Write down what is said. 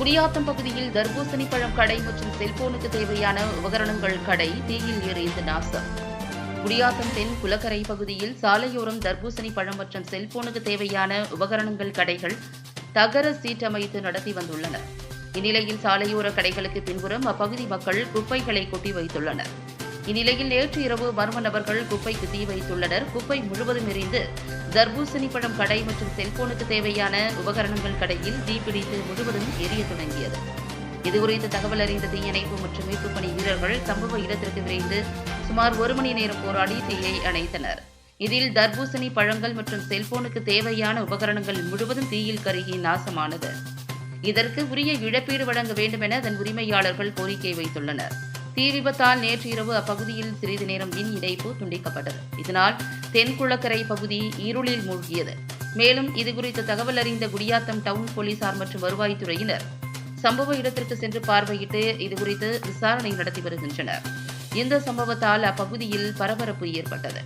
குடியாத்தம் பகுதியில் தர்பூசணி பழம் கடை மற்றும் செல்போனுக்கு தேவையான உபகரணங்கள் கடை தீயில் எரிந்து நாசம். குடியாத்தம் தென் குலக்கரை பகுதியில் சாலையோரம் தர்பூசணி பழம் மற்றும் செல்போனுக்கு தேவையான உபகரணங்கள் கடைகள் தகர சீட்டமைத்து நடத்தி வந்துள்ளனர். இந்நிலையில் சாலையோர கடைகளுக்கு பின்புறம் அப்பகுதி மக்கள் குப்பைகளை கொட்டி வைத்துள்ளனர். இந்நிலையில் நேற்று இரவு மர்ம நபர்கள் குப்பைக்கு தீ வைத்துள்ளனர். குப்பை முழுவதும் எரிந்து தர்பூசணி பழம் கடை மற்றும் செல்போனுக்கு தேவையான உபகரணங்கள் கடையில் தீப்பிடித்து முழுவதும் எரிய தொடங்கியது. இதுகுறித்து தகவல் அறிந்த தீயணைப்பு மற்றும் மீட்புப் பணி வீரர்கள் சம்பவ இடத்திற்கு விரைந்து சுமார் ஒரு மணி நேரம் போராடி தீயை அணைத்தனர். இதில் தர்பூசணி பழங்கள் மற்றும் செல்போனுக்கு தேவையான உபகரணங்கள் முழுவதும் தீயில் கருகி நாசமானது. இதற்கு உரிய இழப்பீடு வழங்க வேண்டும் என அதன் உரிமையாளர்கள் கோரிக்கை வைத்துள்ளனர். தீ விபத்தால் நேற்று இரவு அப்பகுதியில் சிறிது நேரம் மின் இணைப்பு துண்டிக்கப்பட்டது. இதனால் தென்குளக்கரை பகுதி இருளில் மூழ்கியது. மேலும் இதுகுறித்து தகவல் அறிந்த குடியாத்தம் டவுன் போலீசார் மற்றும் வருவாய்த்துறையினர் சம்பவ இடத்திற்கு சென்று பார்வையிட்டு இதுகுறித்து விசாரணை நடத்தி வருகின்றனர். இந்த சம்பவத்தால் அப்பகுதியில் பரபரப்பு ஏற்பட்டது.